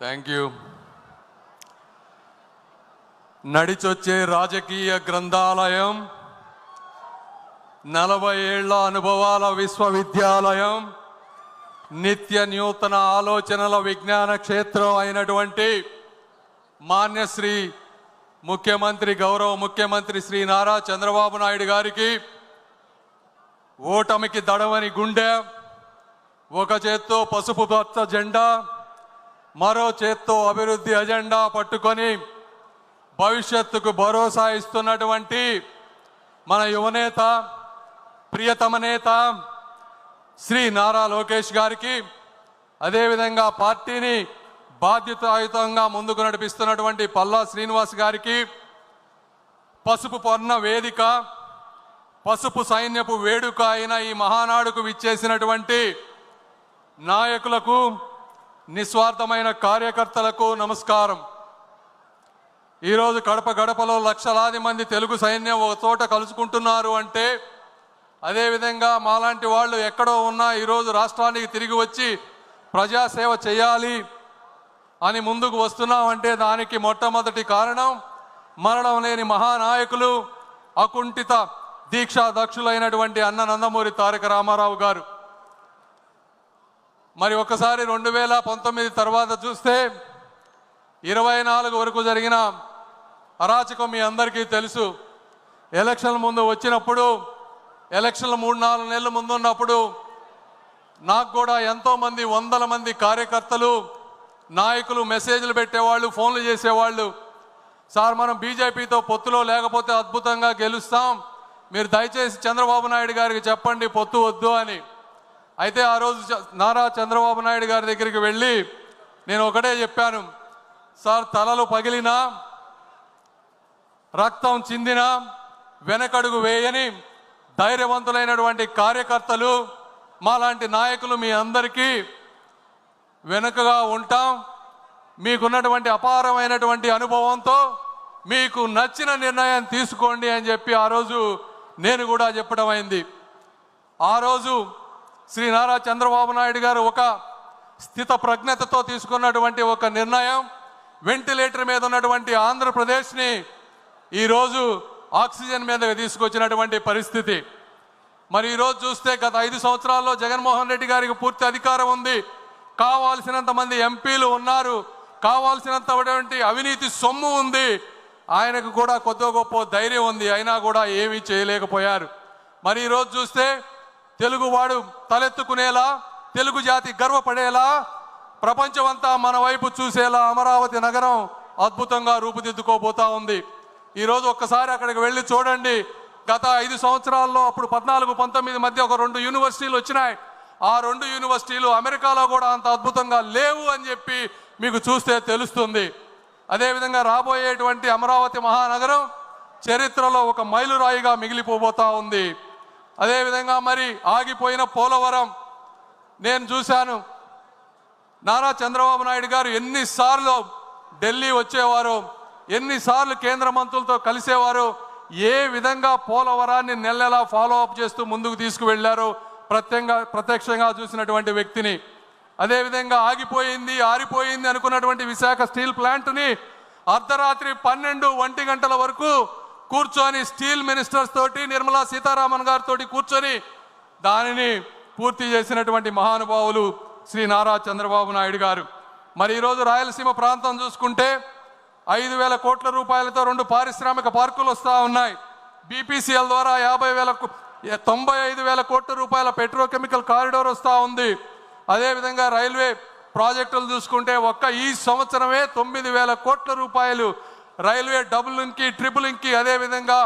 Thank you నడిచొచ్చే రాజకీయ గ్రంథాలయం నలభై ఏళ్ళ అనుభవాల విశ్వవిద్యాలయం నిత్య నూతన ఆలోచనల విజ్ఞాన క్షేత్రం అయినటువంటి మాన్యశ్రీ ముఖ్యమంత్రి గౌరవ ముఖ్యమంత్రి శ్రీ నారా చంద్రబాబు నాయుడు గారికి ఓటమికి దడవని గుండె ఒక చేత్తో పసుపు పచ్చ జెండా మరో చేత్తో అభివృద్ధి అజెండా పట్టుకొని భవిష్యత్తుకు భరోసా ఇస్తున్నటువంటి మన యువనేత ప్రియతమ నేత శ్రీ నారా లోకేష్ గారికి అదేవిధంగా పార్టీని బాధ్యతాయుతంగా ముందుకు నడిపిస్తున్నటువంటి పల్లా శ్రీనివాస్ గారికి పసుపు పొన్న వేదిక పసుపు సైన్యపు వేడుక అయిన ఈ మహానాడుకు విచ్చేసినటువంటి నాయకులకు నిస్వార్థమైన కార్యకర్తలకు నమస్కారం. ఈరోజు కడప గడపలో లక్షలాది మంది తెలుగు సైన్యం ఒక చోట కలుసుకుంటున్నారు అంటే అదేవిధంగా మాలాంటి వాళ్ళు ఎక్కడో ఉన్నా ఈరోజు రాష్ట్రానికి తిరిగి వచ్చి ప్రజాసేవ చేయాలి అని ముందుకు వస్తున్నామంటే దానికి మొట్టమొదటి కారణం మరణం లేని మహానాయకులు అకుంఠిత దీక్షా దక్షులైనటువంటి అన్న నందమూరి తారక రామారావు గారు. మరి ఒకసారి రెండు వేల పంతొమ్మిది తర్వాత చూస్తే ఇరవై నాలుగు వరకు జరిగిన అరాచకం మీ అందరికీ తెలుసు. ఎలక్షన్ల ముందు వచ్చినప్పుడు ఎలక్షన్ల మూడు నాలుగు నెలల ముందున్నప్పుడు నాకు కూడా ఎంతోమంది వందల మంది కార్యకర్తలు నాయకులు మెసేజ్లు పెట్టేవాళ్ళు ఫోన్లు చేసేవాళ్ళు సార్ మనం బీజేపీతో పొత్తులో లేకపోతే అద్భుతంగా గెలుస్తాం. మీరు దయచేసి చంద్రబాబు నాయుడు గారికి చెప్పండి పొత్తు వద్దు అని. అయితే ఆ రోజు చ- నారా చంద్రబాబు నాయుడు గారి దగ్గరికి వెళ్ళి నేను ఒకటే చెప్పాను. సార్ తలలు పగిలినా రక్తం చిందిన వెనకడుగు వేయని ధైర్యవంతులైనటువంటి కార్యకర్తలు మాలాంటి నాయకులు మీ అందరికీ వెనుకగా ఉంటాం. మీకున్నటువంటి అపారమైనటువంటి అనుభవంతో మీకు నచ్చిన నిర్ణయం తీసుకోండి అని చెప్పి ఆ రోజు నేను కూడా చెప్పడం అయింది. ఆ రోజు శ్రీ నారా చంద్రబాబు నాయుడు గారు ఒక స్థిత ప్రజ్ఞతతో తీసుకున్నటువంటి ఒక నిర్ణయం. వెంటిలేటర్ మీద ఉన్నటువంటి ఆంధ్రప్రదేశ్ని ఈరోజు ఆక్సిజన్ మీదకి తీసుకొచ్చినటువంటి పరిస్థితి. మరి ఈరోజు చూస్తే గత ఐదు సంవత్సరాల్లో జగన్మోహన్ రెడ్డి గారికి పూర్తి అధికారం ఉంది. కావాల్సినంత మంది ఎంపీలు ఉన్నారు. కావాల్సినంతటువంటి అవినీతి సొమ్ము ఉంది. ఆయనకు కూడా కొద్ది గొప్ప ధైర్యం ఉంది. అయినా కూడా ఏమీ చేయలేకపోయారు. మరి ఈరోజు చూస్తే తెలుగువాడు తలెత్తుకునేలా తెలుగు జాతి గర్వపడేలా ప్రపంచమంతా మన వైపు చూసేలా అమరావతి నగరం అద్భుతంగా రూపుదిద్దుకోబోతా ఉంది. ఈరోజు ఒక్కసారి అక్కడికి వెళ్ళి చూడండి. గత ఐదు సంవత్సరాల్లో అప్పుడు పద్నాలుగు పంతొమ్మిది మధ్య ఒక రెండు యూనివర్సిటీలు వచ్చినాయి. ఆ రెండు యూనివర్సిటీలు అమెరికాలో కూడా అంత అద్భుతంగా లేవు అని చెప్పి మీకు చూస్తే తెలుస్తుంది. అదేవిధంగా రాబోయేటువంటి అమరావతి మహానగరం చరిత్రలో ఒక మైలురాయిగా మిగిలిపోబోతా ఉంది. అదేవిధంగా మరి ఆగిపోయిన పోలవరం నేను చూశాను. నారా చంద్రబాబు నాయుడు గారు ఎన్నిసార్లు ఢిల్లీ వచ్చేవారు ఎన్నిసార్లు కేంద్ర మంత్రులతో కలిసేవారు ఏ విధంగా పోలవరాన్ని నెలనెలా ఫాలో అప్ చేస్తూ ముందుకు తీసుకువెళ్ళారో ప్రత్యంగా ప్రత్యక్షంగా చూసినటువంటి వ్యక్తిని. అదేవిధంగా ఆగిపోయింది ఆరిపోయింది అనుకున్నటువంటి విశాఖ స్టీల్ ప్లాంట్ని అర్ధరాత్రి పన్నెండు ఒంటి గంటల వరకు కూర్చొని స్టీల్ మినిస్టర్స్ తోటి నిర్మలా సీతారామన్ గారితో కూర్చొని దానిని పూర్తి చేసినటువంటి మహానుభావులు శ్రీ నారా చంద్రబాబు నాయుడు గారు. మరి ఈరోజు రాయలసీమ ప్రాంతం చూసుకుంటే ఐదు వేల కోట్ల రూపాయలతో రెండు పారిశ్రామిక పార్కులు వస్తూ ఉన్నాయి. బీపీసీఎల్ ద్వారా యాభై వేల తొంభై ఐదు వేల కోట్ల రూపాయల పెట్రోకెమికల్ కారిడోర్ వస్తూ ఉంది. అదేవిధంగా రైల్వే ప్రాజెక్టులు చూసుకుంటే ఒక్క ఈ సంవత్సరమే తొమ్మిది వేల కోట్ల రూపాయలు రైల్వే డబులింగ్కి ట్రిపులింగ్కి అదేవిధంగా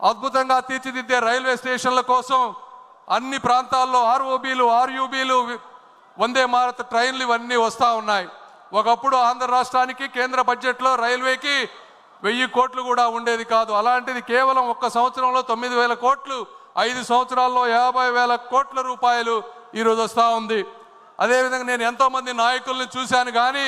అద్భుతంగా తీర్చిదిద్దే రైల్వే స్టేషన్ల కోసం అన్ని ప్రాంతాల్లో ఆర్ఓబీలు ఆర్యూబీలు వందే భారత్ ట్రైన్లు ఇవన్నీ వస్తూ ఉన్నాయి. ఒకప్పుడు ఆంధ్ర రాష్ట్రానికి కేంద్ర బడ్జెట్లో రైల్వేకి వెయ్యి కోట్లు కూడా ఉండేది కాదు. అలాంటిది కేవలం ఒక్క సంవత్సరంలో తొమ్మిది వేల కోట్లు ఐదు సంవత్సరాల్లో యాభై వేల కోట్ల రూపాయలు ఈరోజు వస్తూ ఉంది. అదేవిధంగా నేను ఎంతోమంది నాయకుల్ని చూశాను కానీ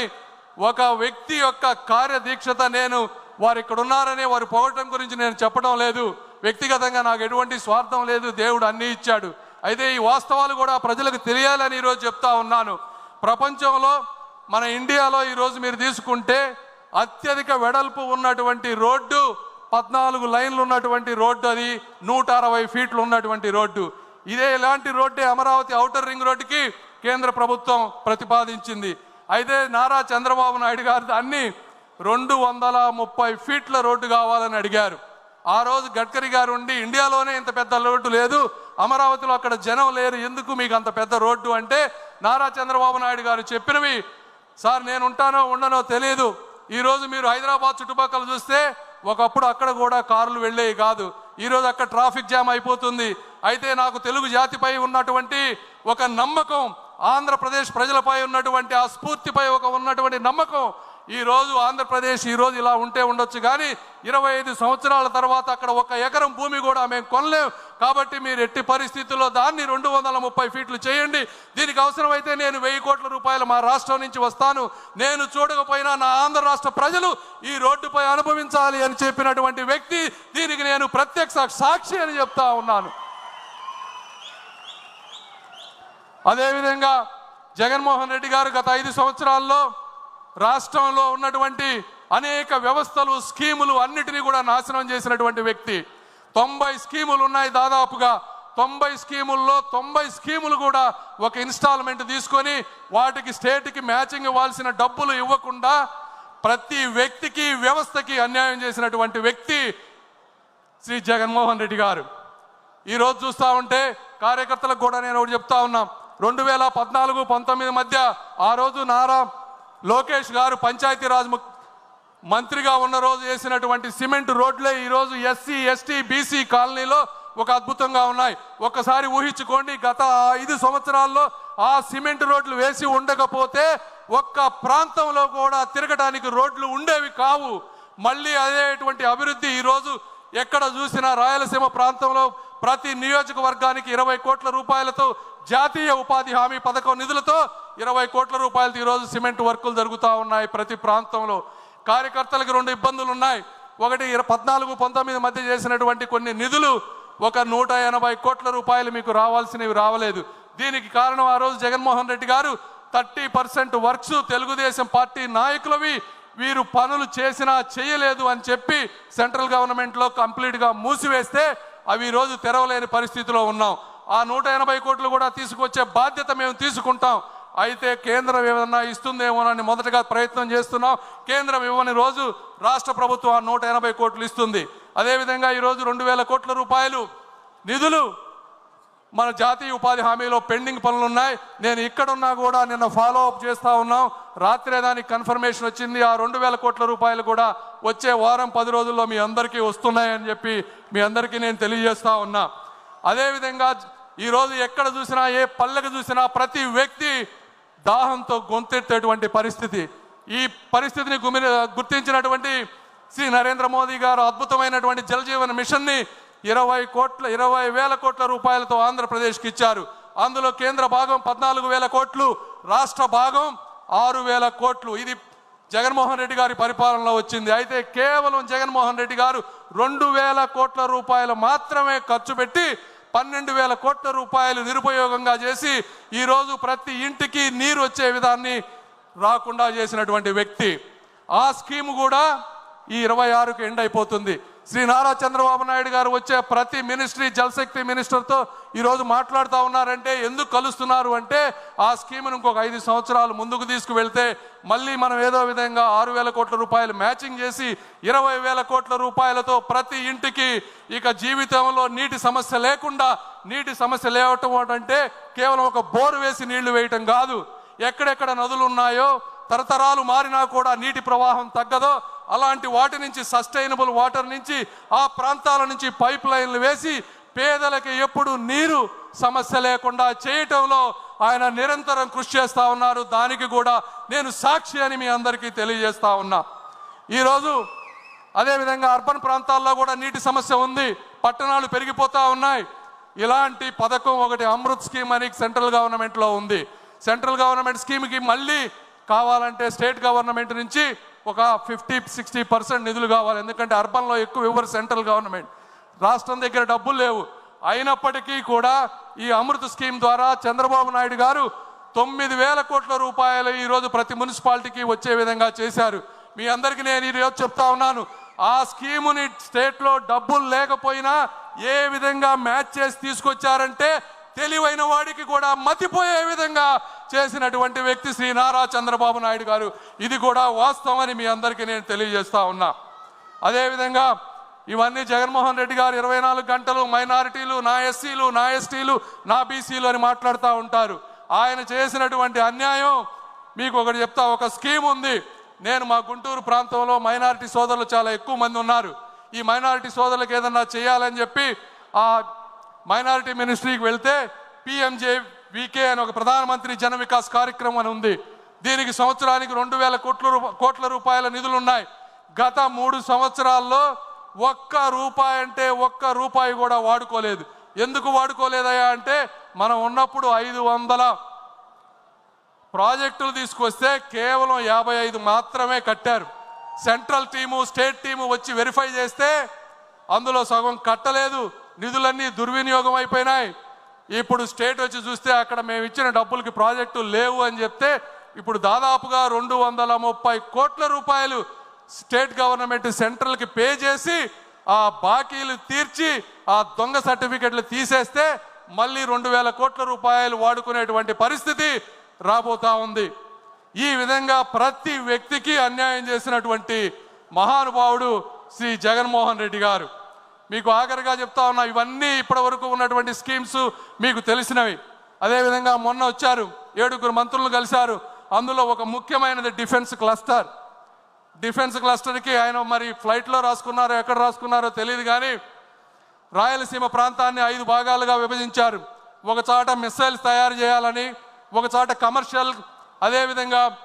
ఒక వ్యక్తి యొక్క కార్యదీక్షత నేను వారు ఇక్కడ ఉన్నారని వారు పోవటం గురించి నేను చెప్పడం లేదు. వ్యక్తిగతంగా నాకు ఎటువంటి స్వార్థం లేదు. దేవుడు అన్నీ ఇచ్చాడు. అయితే ఈ వాస్తవాలు కూడా ప్రజలకు తెలియాలని ఈరోజు చెప్తా ఉన్నాను. ప్రపంచంలో మన ఇండియాలో ఈరోజు మీరు తీసుకుంటే అత్యధిక వెడల్పు ఉన్నటువంటి రోడ్డు పద్నాలుగు లైన్లు ఉన్నటువంటి రోడ్డు అది నూట అరవై ఫీట్లు ఉన్నటువంటి రోడ్డు. ఇదే ఇలాంటి రోడ్డే అమరావతి ఔటర్ రింగ్ రోడ్డుకి కేంద్ర ప్రభుత్వం ప్రతిపాదించింది. అయితే నారా చంద్రబాబు నాయుడు గారు దాన్ని రెండు వందల ముప్పై ఫీట్ల రోడ్డు కావాలని అడిగారు. ఆ రోజు గడ్కరీ గారు ఉండి ఇండియాలోనే ఇంత పెద్ద రోడ్డు లేదు అమరావతిలో అక్కడ జనం లేరు ఎందుకు మీకు అంత పెద్ద రోడ్డు? అంటే నారా చంద్రబాబు నాయుడు గారు చెప్పినవి సార్ నేను ఉంటానో ఉండనో తెలియదు ఈరోజు మీరు హైదరాబాద్ చుట్టుపక్కల చూస్తే ఒకప్పుడు అక్కడ కూడా కార్లు వెళ్ళేవి కాదు. ఈరోజు అక్కడ ట్రాఫిక్ జామ్ అయిపోతుంది. అయితే నాకు తెలుగు జాతిపై ఉన్నటువంటి ఒక నమ్మకం ఆంధ్రప్రదేశ్ ప్రజలపై ఉన్నటువంటి ఆ స్ఫూర్తిపై ఒక ఉన్నటువంటి నమ్మకం. ఈరోజు ఆంధ్రప్రదేశ్ ఈరోజు ఇలా ఉంటే ఉండొచ్చు కానీ ఇరవై ఐదు సంవత్సరాల తర్వాత అక్కడ ఒక ఎకరం భూమి కూడా మేము కొనలేం. కాబట్టి మీరు ఎట్టి పరిస్థితుల్లో దాన్ని రెండు వందల ముప్పై ఫీట్లు చేయండి. దీనికి అవసరమైతే నేను వెయ్యి కోట్ల రూపాయలు మా రాష్ట్రం నుంచి వస్తాను. నేను చూడకపోయినా నా ఆంధ్ర రాష్ట్ర ప్రజలు ఈ రోడ్డుపై అనుభవించాలి అని చెప్పినటువంటి వ్యక్తి. దీనికి నేను ప్రత్యక్ష సాక్షి అని చెప్తా ఉన్నాను. అదేవిధంగా జగన్మోహన్ రెడ్డి గారు గత ఐదు సంవత్సరాల్లో రాష్ట్రంలో ఉన్నటువంటి అనేక వ్యవస్థలు స్కీములు అన్నిటినీ కూడా నాశనం చేసినటువంటి వ్యక్తి. తొంభై స్కీములు ఉన్నాయి దాదాపుగా. తొంభై స్కీముల్లో తొంభై స్కీములు కూడా ఒక ఇన్స్టాల్మెంట్ తీసుకొని వాటికి స్టేట్కి మ్యాచింగ్ ఇవ్వాల్సిన డబ్బులు ఇవ్వకుండా ప్రతి వ్యక్తికి వ్యవస్థకి అన్యాయం చేసినటువంటి వ్యక్తి శ్రీ జగన్మోహన్ రెడ్డి గారు. ఈరోజు చూస్తూ చూస్తా ఉంటే కార్యకర్తలకు కూడా నేను ఒకటి చెప్తా ఉన్నాం. రెండు వేల పద్నాలుగు పంతొమ్మిది మధ్య ఆ రోజు నారా లోకేష్ గారు పంచాయతీరాజ్ మంత్రిగా ఉన్న రోజు వేసినటువంటి సిమెంట్ రోడ్లే ఈరోజు ఎస్సీ ఎస్టీ బీసీ కాలనీలో ఒక అద్భుతంగా ఉన్నాయి. ఒక్కసారి ఊహించుకోండి గత ఐదు సంవత్సరాల్లో ఆ సిమెంట్ రోడ్లు వేసి ఉండకపోతే ఒక్క ప్రాంతంలో కూడా తిరగడానికి రోడ్లు ఉండేవి కావు. మళ్ళీ అదేటువంటి అభివృద్ధి ఈరోజు ఎక్కడ చూసినా రాయలసీమ ప్రాంతంలో ప్రతి నియోజకవర్గానికి ఇరవై కోట్ల రూపాయలతో జాతీయ ఉపాధి హామీ పథకం నిధులతో ఇరవై కోట్ల రూపాయలతో ఈరోజు సిమెంట్ వర్కులు జరుగుతూ ఉన్నాయి ప్రతి ప్రాంతంలో. కార్యకర్తలకు రెండు ఇబ్బందులు ఉన్నాయి ఒకటి పద్నాలుగు పంతొమ్మిది మధ్య చేసినటువంటి కొన్ని నిధులు ఒక నూట ఎనభై కోట్ల రూపాయలు మీకు రావాల్సినవి రావలేదు. దీనికి కారణం ఆ రోజు జగన్మోహన్ రెడ్డి గారు thirty percent works Telugu Desam party నాయకులవి. వీరు పనులు చేసినా చేయలేదు అని చెప్పి సెంట్రల్ గవర్నమెంట్లో కంప్లీట్గా మూసివేస్తే అవి ఈరోజు రోజు తెరవలేని పరిస్థితిలో ఉన్నాం. ఆ నూట ఎనభై కోట్లు కూడా తీసుకొచ్చే బాధ్యత మేము తీసుకుంటాం. అయితే కేంద్రం ఏమన్నా ఇస్తుందేమోనని మొదటగా ప్రయత్నం చేస్తున్నాం. కేంద్రం ఇవ్వని రోజు రాష్ట్ర ప్రభుత్వం ఆ నూట ఎనభై కోట్లు ఇస్తుంది. అదేవిధంగా ఈరోజు రెండు వేల కోట్ల రూపాయలు నిధులు మన జాతీయ ఉపాధి హామీలో పెండింగ్ పనులు ఉన్నాయి నేను ఇక్కడున్నా కూడా నిన్న ఫాలో అప్ చేస్తూ ఉన్నాం. రాత్రే దానికి కన్ఫర్మేషన్ వచ్చింది. ఆ రెండు వేల కోట్ల రూపాయలు కూడా వచ్చే వారం పది రోజుల్లో మీ అందరికీ వస్తున్నాయని చెప్పి మీ అందరికీ నేను తెలియజేస్తా ఉన్నా. అదేవిధంగా ఈరోజు ఎక్కడ చూసినా ఏ పల్లెకు చూసినా ప్రతి వ్యక్తి దాహంతో గొంతెత్తేటువంటి పరిస్థితి. ఈ పరిస్థితిని గుమి గుర్తించినటువంటి శ్రీ నరేంద్ర మోదీ గారు అద్భుతమైనటువంటి జలజీవన మిషన్ని ఇరవై కోట్ల ఇరవై వేల కోట్ల రూపాయలతో ఆంధ్రప్రదేశ్కి ఇచ్చారు అందులో కేంద్ర భాగం పద్నాలుగు వేల కోట్లు రాష్ట్ర భాగం ఆరు వేల కోట్లు. ఇది జగన్మోహన్ రెడ్డి గారి పరిపాలనలో వచ్చింది. అయితే కేవలం జగన్మోహన్ రెడ్డి గారు రెండు వేల కోట్ల రూపాయలు మాత్రమే ఖర్చు పెట్టి పన్నెండు వేల కోట్ల రూపాయలు నిరుపయోగంగా చేసి ఈరోజు ప్రతి ఇంటికి నీరు వచ్చే విధాన్ని రాకుండా చేసినటువంటి వ్యక్తి. ఆ స్కీమ్ కూడా ఈ ఇరవై ఆరుకు ఎండ్ అయిపోతుంది. శ్రీ నారా చంద్రబాబు నాయుడు గారు వచ్చే ప్రతి మినిస్ట్రీ జలశక్తి మినిస్టర్తో ఈరోజు మాట్లాడుతూ ఉన్నారంటే ఎందుకు కలుస్తున్నారు అంటే ఆ స్కీమ్ను ఇంకొక ఐదు సంవత్సరాలు ముందుకు తీసుకువెళ్తే మళ్ళీ మనం ఏదో విధంగా ఆరు వేల కోట్ల రూపాయలు మ్యాచింగ్ చేసి ఇరవై వేల కోట్ల రూపాయలతో ప్రతి ఇంటికి ఇక జీవితంలో నీటి సమస్య లేకుండా నీటి సమస్య లేవటం అంటే కేవలం ఒక బోరు వేసి నీళ్ళు వేయటం కాదు. ఎక్కడెక్కడ నదులు ఉన్నాయో తరతరాలు మారినా కూడా నీటి ప్రవాహం తగ్గదో అలాంటి వాటి నుంచి సస్టైనబుల్ వాటర్ నుంచి ఆ ప్రాంతాల నుంచి పైప్ లైన్లు వేసి పేదలకి ఎప్పుడు నీరు సమస్య లేకుండా చేయటంలో ఆయన నిరంతరం కృషి చేస్తూ ఉన్నారు. దానికి కూడా నేను సాక్షి అని మీ అందరికీ తెలియజేస్తా ఉన్నా. ఈరోజు అదేవిధంగా అర్బన్ ప్రాంతాల్లో కూడా నీటి సమస్య ఉంది. పట్టణాలు పెరిగిపోతూ ఉన్నాయి. ఇలాంటి పథకం ఒకటి అమృత్ స్కీమ్ అని సెంట్రల్ గవర్నమెంట్లో ఉంది. సెంట్రల్ గవర్నమెంట్ స్కీమ్కి మళ్ళీ కావాలంటే స్టేట్ గవర్నమెంట్ నుంచి ఒక ఫిఫ్టీ సిక్స్టీ పర్సెంట్ నిధులు కావాలి. ఎందుకంటే అర్బన్లో ఎక్కువ ఇవ్వరు సెంట్రల్ గవర్నమెంట్. రాష్ట్రం దగ్గర డబ్బులు లేవు. అయినప్పటికీ కూడా ఈ అమృత స్కీమ్ ద్వారా చంద్రబాబు నాయుడు గారు తొమ్మిది వేల కోట్ల రూపాయలు ఈరోజు ప్రతి మున్సిపాలిటీకి వచ్చే విధంగా చేశారు. మీ అందరికీ నేను ఈరోజు చెప్తా ఉన్నాను. ఆ స్కీముని స్టేట్లో డబ్బులు లేకపోయినా ఏ విధంగా మ్యాచ్ చేసి తీసుకొచ్చారంటే తెలివైన వాడికి కూడా మతిపోయే విధంగా చేసినటువంటి వ్యక్తి శ్రీ నారా చంద్రబాబు నాయుడు గారు. ఇది కూడా వాస్తవం అని మీ అందరికీ నేను తెలియజేస్తా ఉన్నా. అదేవిధంగా ఇవన్నీ జగన్మోహన్ రెడ్డి గారు ఇరవై నాలుగు గంటలు మైనారిటీలు నా ఎస్సీలు నా ఎస్టీలు నా బీసీలు అని మాట్లాడుతూ ఉంటారు. ఆయన చేసినటువంటి అన్యాయం మీకు ఒకటి చెప్తా ఒక స్కీమ్ ఉంది. నేను మా గుంటూరు ప్రాంతంలో మైనారిటీ సోదరులు చాలా ఎక్కువ మంది ఉన్నారు. ఈ మైనారిటీ సోదరులకు ఏదన్నా చేయాలని చెప్పి ఆ మైనారిటీ మినిస్ట్రీకి వెళ్తే పిఎంజే వికే అని ఒక ప్రధానమంత్రి జన వికాస్ కార్యక్రమం అని ఉంది. దీనికి సంవత్సరానికి రెండు వేల కోట్ల కోట్ల రూపాయల నిధులు ఉన్నాయి గత మూడు సంవత్సరాల్లో ఒక్క రూపాయి అంటే ఒక్క రూపాయి కూడా వాడుకోలేదు. ఎందుకు వాడుకోలేదయ్యా అంటే మనం ఉన్నప్పుడు ఐదు వందల ప్రాజెక్టులు తీసుకొస్తే కేవలం యాభై ఐదు మాత్రమే కట్టారు. సెంట్రల్ టీము స్టేట్ టీము వచ్చి వెరిఫై చేస్తే అందులో సగం కట్టలేదు. నిధులన్నీ దుర్వినియోగం అయిపోయినాయి. ఇప్పుడు స్టేట్ వచ్చి చూస్తే అక్కడ మేము ఇచ్చిన డబ్బులకి ప్రాజెక్టులు లేవు అని చెప్తే ఇప్పుడు దాదాపుగా రెండు వందల ముప్పై కోట్ల రూపాయలు స్టేట్ గవర్నమెంట్ సెంట్రల్కి పే చేసి ఆ బాకీలు తీర్చి ఆ దొంగ సర్టిఫికెట్లు తీసేస్తే మళ్ళీ రెండు వేల కోట్ల రూపాయలు వాడుకునేటువంటి పరిస్థితి రాబోతా ఉంది. ఈ విధంగా ప్రతి వ్యక్తికి అన్యాయం చేసినటువంటి మహానుభావుడు శ్రీ జగన్మోహన్ రెడ్డి గారు. మీకు ఆఖరిగా చెప్తా ఉన్నా ఇవన్నీ ఇప్పటి వరకు ఉన్నటువంటి స్కీమ్స్ మీకు తెలిసినవి. అదేవిధంగా మొన్న వచ్చారు ఏడుగురు మంత్రులు కలిశారు. అందులో ఒక ముఖ్యమైనది డిఫెన్స్ క్లస్టర్. డిఫెన్స్ క్లస్టర్కి ఆయన మరి ఫ్లైట్లో రాసుకున్నారో ఎక్కడ రాసుకున్నారో తెలియదు కానీ రాయలసీమ ప్రాంతాన్ని ఐదు భాగాలుగా విభజించారు. ఒక చాట మిస్సైల్స్ తయారు చేయాలని ఒక చాట కమర్షియల్ అదేవిధంగా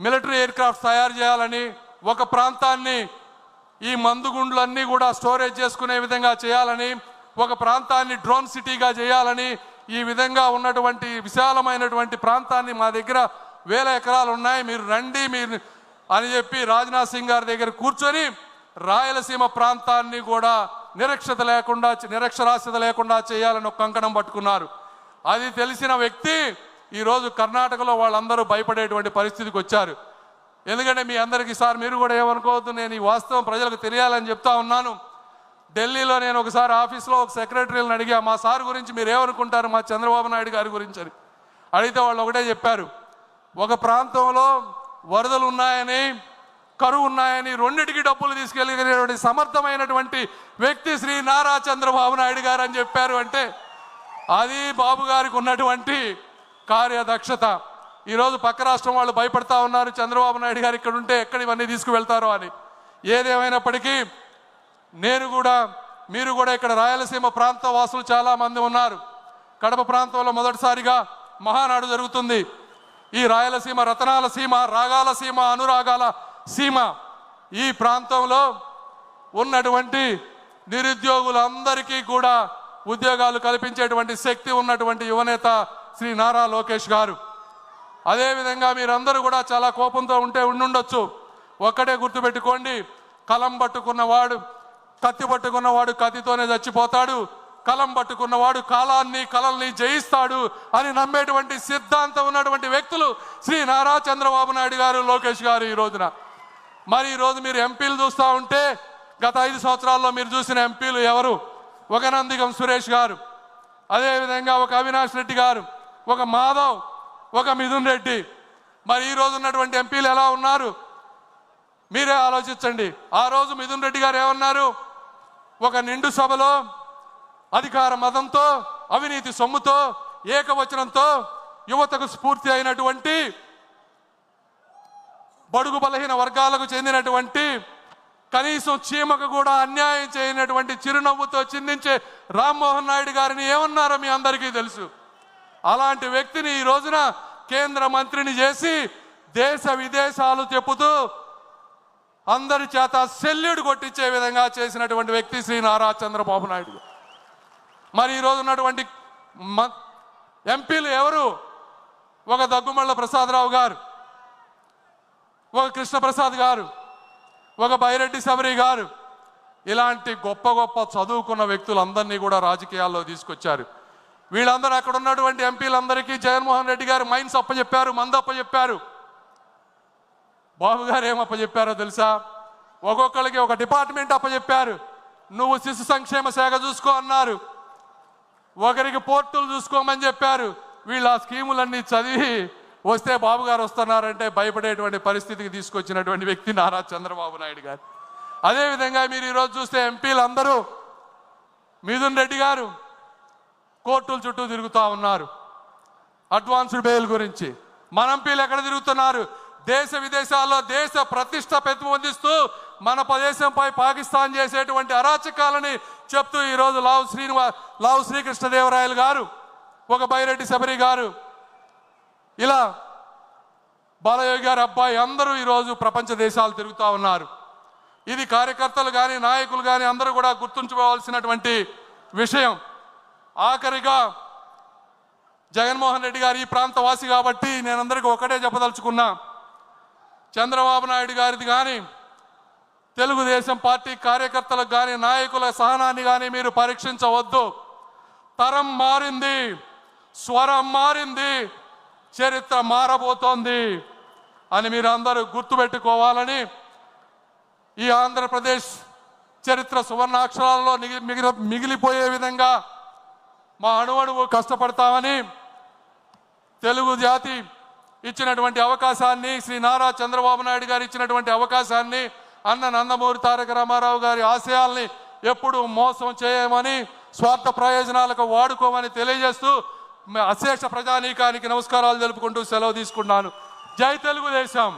మిలిటరీ ఎయిర్క్రాఫ్ట్ తయారు చేయాలని ఒక ప్రాంతాన్ని ఈ మందుగుండ్లన్నీ కూడా స్టోరేజ్ చేసుకునే విధంగా చేయాలని ఒక ప్రాంతాన్ని డ్రోన్ సిటీగా చేయాలని ఈ విధంగా ఉన్నటువంటి విశాలమైనటువంటి ప్రాంతాన్ని మా దగ్గర వేల ఎకరాలు ఉన్నాయి. మీరు రండి మీరు అని చెప్పి రాజ్నాథ్ సింగ్ గారి దగ్గర కూర్చొని రాయలసీమ ప్రాంతాన్ని కూడా నిరక్షత లేకుండా నిరక్షరాస్యత లేకుండా చేయాలని ఒక కంకణం పట్టుకున్నారు. అది తెలిసిన వ్యక్తి ఈరోజు కర్ణాటకలో వాళ్ళందరూ భయపడేటువంటి పరిస్థితికి వచ్చారు. ఎందుకంటే మీ అందరికీ సార్ మీరు కూడా ఏమనుకోవద్దు నేను ఈ వాస్తవం ప్రజలకు తెలియాలని చెప్తా ఉన్నాను. ఢిల్లీలో నేను ఒకసారి ఆఫీస్లో ఒక సెక్రటరీలను అడిగా మా సార్ గురించి మీరు ఏమనుకుంటారు? మా చంద్రబాబు నాయుడు గారి గురించి అని. అడిగితే వాళ్ళు ఒకటే చెప్పారు ఒక ప్రాంతంలో వరదలు ఉన్నాయని కరువు ఉన్నాయని రెండిటికి డబ్బులు తీసుకెళ్ళగలిగినటువంటి సమర్థమైనటువంటి వ్యక్తి శ్రీ నారా చంద్రబాబు నాయుడు గారు అని చెప్పారు. అంటే అది బాబు గారికి ఉన్నటువంటి కార్యదక్షత. ఈరోజు పక్క రాష్ట్రం వాళ్ళు భయపడతా ఉన్నారు. చంద్రబాబు నాయుడు గారు ఇక్కడ ఉంటే ఎక్కడ ఇవన్నీ తీసుకువెళ్తారో అని. ఏదేమైనప్పటికీ నేను కూడా మీరు కూడా ఇక్కడ రాయలసీమ ప్రాంత వాసులు చాలా మంది ఉన్నారు. కడప ప్రాంతంలో మొదటిసారిగా మహానాడు జరుగుతుంది. ఈ రాయలసీమ రతనాల సీమ రాగాల సీమ అనురాగాల సీమ ఈ ప్రాంతంలో ఉన్నటువంటి నిరుద్యోగులందరికీ కూడా ఉద్యోగాలు కల్పించేటువంటి శక్తి ఉన్నటువంటి యువనేత శ్రీ నారా లోకేష్ గారు. అదేవిధంగా మీరందరూ కూడా చాలా కోపంతో ఉంటే ఉండుండొచ్చు. ఒక్కటే గుర్తుపెట్టుకోండి కలం పట్టుకున్నవాడు కత్తి పట్టుకున్నవాడు కత్తితోనే చచ్చిపోతాడు. కలం పట్టుకున్నవాడు కాలాన్ని కలల్ని జయిస్తాడు అని నమ్మేటువంటి సిద్ధాంతం ఉన్నటువంటి వ్యక్తులు శ్రీ నారా చంద్రబాబు నాయుడు గారు లోకేష్ గారు ఈ రోజున. మరి ఈరోజు మీరు ఎంపీలు చూస్తూ ఉంటే గత ఐదు సంవత్సరాల్లో మీరు చూసిన ఎంపీలు ఎవరు? ఒక నందిగం సురేష్ గారు. అదేవిధంగా ఒక అవినాష్ రెడ్డి గారు. ఒక మాధవ్. ఒక మిథున్ రెడ్డి. మరి ఈ రోజు ఉన్నటువంటి ఎంపీలు ఎలా ఉన్నారు? మీరే ఆలోచించండి. ఆ రోజు మిథున్ రెడ్డి గారు ఏమన్నారు? ఒక నిండు సభలో అధికార మతంతో అవినీతి సొమ్ముతో ఏకవచనంతో యువతకు స్ఫూర్తి అయినటువంటి బడుగు బలహీన వర్గాలకు చెందినటువంటి కనీసం చీమకు కూడా అన్యాయం చేయనటువంటి చిరునవ్వుతో చిందించే రామ్మోహన్ నాయుడు గారిని ఏమన్నారో మీ అందరికీ తెలుసు. అలాంటి వ్యక్తిని ఈ రోజున కేంద్ర మంత్రిని చేసి దేశ విదేశాలు చెప్పుతూ అందరి చేత సెల్యూడ్ కొట్టించే విధంగా చేసినటువంటి వ్యక్తి శ్రీ నారా చంద్రబాబు నాయుడు. మరి ఈ ఉన్నటువంటి మ- ఎంపీలు ఎవరు? ఒక దగ్గుమళ్ళ ప్రసాదరావు గారు ఒక కృష్ణప్రసాద్ గారు ఒక బైరెడ్డి శబరి గారు. ఇలాంటి గొప్ప గొప్ప చదువుకున్న వ్యక్తులందరినీ కూడా రాజకీయాల్లో తీసుకొచ్చారు. వీళ్ళందరూ అక్కడ ఉన్నటువంటి ఎంపీలందరికీ జగన్మోహన్ రెడ్డి గారు మైన్స్ అప్పచెప్పారు మందు అప్పచెప్పారు బాబు గారు ఏం అప్పచెప్పారో తెలుసా? ఒక్కొక్కరికి ఒక డిపార్ట్మెంట్ అప్పచెప్పారు నువ్వు శిశు సంక్షేమ శాఖ చూసుకో అన్నారు. ఒకరికి పోర్టులు చూసుకోమని చెప్పారు. వీళ్ళు ఆ స్కీములన్నీ చదివి వస్తే బాబు గారు వస్తున్నారంటే భయపడేటువంటి పరిస్థితికి తీసుకొచ్చినటువంటి వ్యక్తి నారా చంద్రబాబు నాయుడు గారు. అదేవిధంగా మీరు ఈరోజు చూస్తే ఎంపీలు అందరూ మిథున్ రెడ్డి గారు కోర్టుల చుట్టూ తిరుగుతూ ఉన్నారు. అడ్వాన్స్డ్ బెయిల్ గురించి. మన ఎంపీలు ఎక్కడ తిరుగుతున్నారు? దేశ విదేశాల్లో దేశ ప్రతిష్ట పెంపొందిస్తూ మన ప్రదేశంపై పాకిస్తాన్ చేసేటువంటి అరాచకాలని చెప్తూ ఈరోజు లావు శ్రీనివా లావు శ్రీకృష్ణదేవరాయలు గారు ఒక బైరెడ్డి శబరి గారు ఇలా బాలయోగి గారి అబ్బాయి అందరూ ఈరోజు ప్రపంచ దేశాలు తిరుగుతూ ఉన్నారు. ఇది కార్యకర్తలు కానీ నాయకులు కానీ అందరూ కూడా గుర్తుంచుకోవాల్సినటువంటి విషయం. ఆఖరిగా జగన్మోహన్ రెడ్డి గారు ఈ ప్రాంతవాసి కాబట్టి నేను అందరికీ ఒకటే చెప్పదలుచుకున్నా చంద్రబాబు నాయుడు గారిది కానీ తెలుగుదేశం పార్టీ కార్యకర్తలకు కానీ నాయకుల సహనాన్ని కానీ మీరు పరీక్షించవద్దు. తరం మారింది స్వరం మారింది చరిత్ర మారబోతోంది అని మీరు అందరూ గుర్తుపెట్టుకోవాలని ఈ ఆంధ్రప్రదేశ్ చరిత్ర సువర్ణాక్షరాలలో మిగిలి మిగిలిపోయే విధంగా మా అణువణువు కష్టపడతామని తెలుగు జాతి ఇచ్చినటువంటి అవకాశాన్ని శ్రీ నారా చంద్రబాబు నాయుడు గారు ఇచ్చినటువంటి అవకాశాన్ని అన్న నందమూరి తారక రామారావు గారి ఆశయాల్ని ఎప్పుడు మోసం చేయమని స్వార్థ ప్రయోజనాలకు వాడుకోమని తెలియజేస్తూ అశేష ప్రజానీకానికి నమస్కారాలు తెలుపుకుంటూ సెలవు తీసుకున్నాను. జై తెలుగుదేశం!